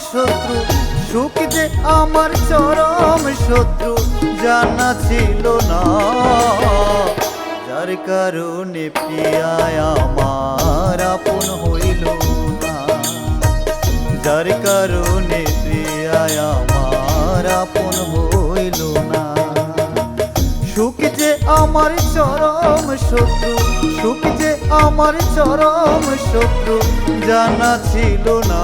শত্রু। সুখ যে আমার চরম শত্রু, জানা ছিল না। যার কারণে প্রিয়ায় আমার আপন হইল না। যার কারণে প্রিয়ায় আমার আপন হইল না। সুখ যে আমার চরম শত্রু, সুখ যে আমার চরম শত্রু, জানা ছিল না।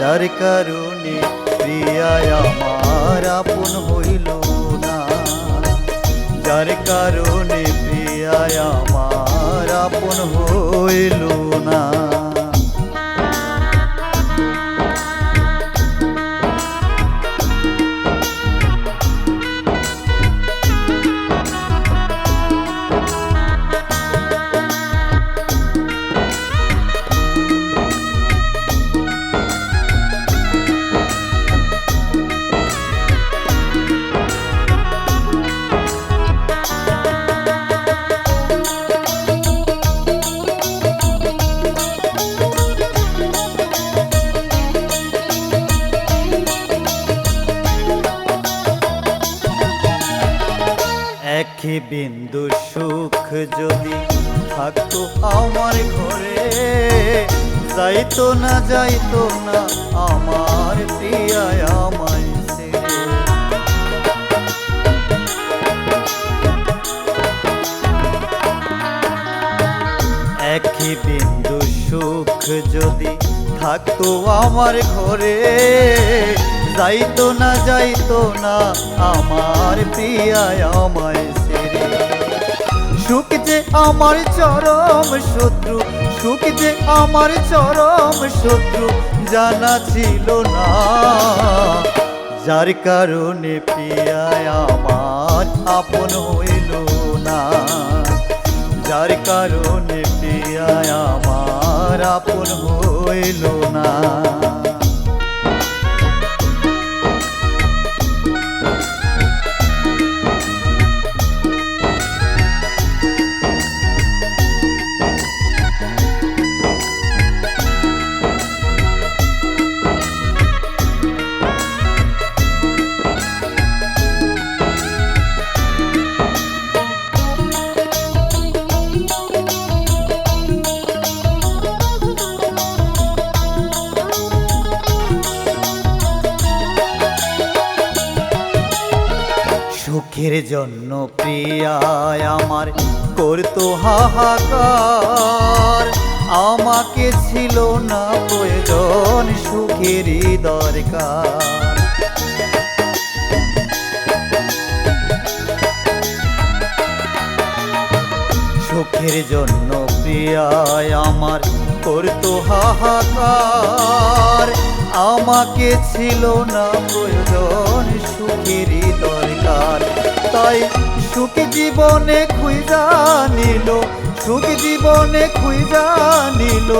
যার কারণে প্রিয়ায় আমার আপন হইল না। যার কারণে প্রিয়ায় আমার আপন হইল না এক বিন্দু সুখ যদি থাকতো আমার ঘরে, যাইতো না যাইতো না আমার প্রিয়ায় আমায় একই বিন্দু সুখ যদি থাকতো আমার ঘরে, যাইতো না যাইতো না আমার প্রিয়ায় আমায় সুখ যে আমার চরম শত্রু, সুখ যে আমার চরম শত্রু জানা ছিল না। যার কারণে প্রিয়ায় আমার আপন হইল না। যার কারণে প্রিয়ায় আমার আপন হইল না। সুখের জন্য প্রিয়ায় আমার করতো হাহাকার। আমাকে ছিল না প্রয়োজন সুখেরই দরকার। সুখের জন্য প্রিয়ায় আমার করতো হাহাকার। আমাকে ছিল না প্রয়োজন সুখেরই সুখ জীবনে খুঁজা নিল, সুখ জীবনে খুঁজা নিল,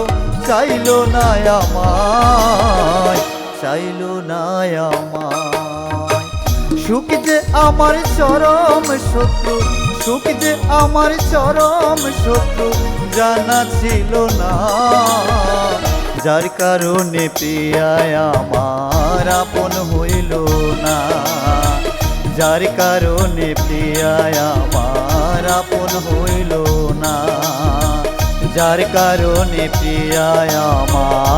চাইল না চাইল না সুখ যে আমার চরম শত্রু, সুখ যে আমার চরম শত্রু, জানা ছিল না। যার কারণে প্রিয়ায় আমার আপন হইল না। যার কারণে প্রিয়ায় আমার আপন হইল না। যার কারণে প্রিয়ায় আমার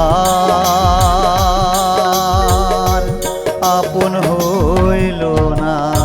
আপন হইল না।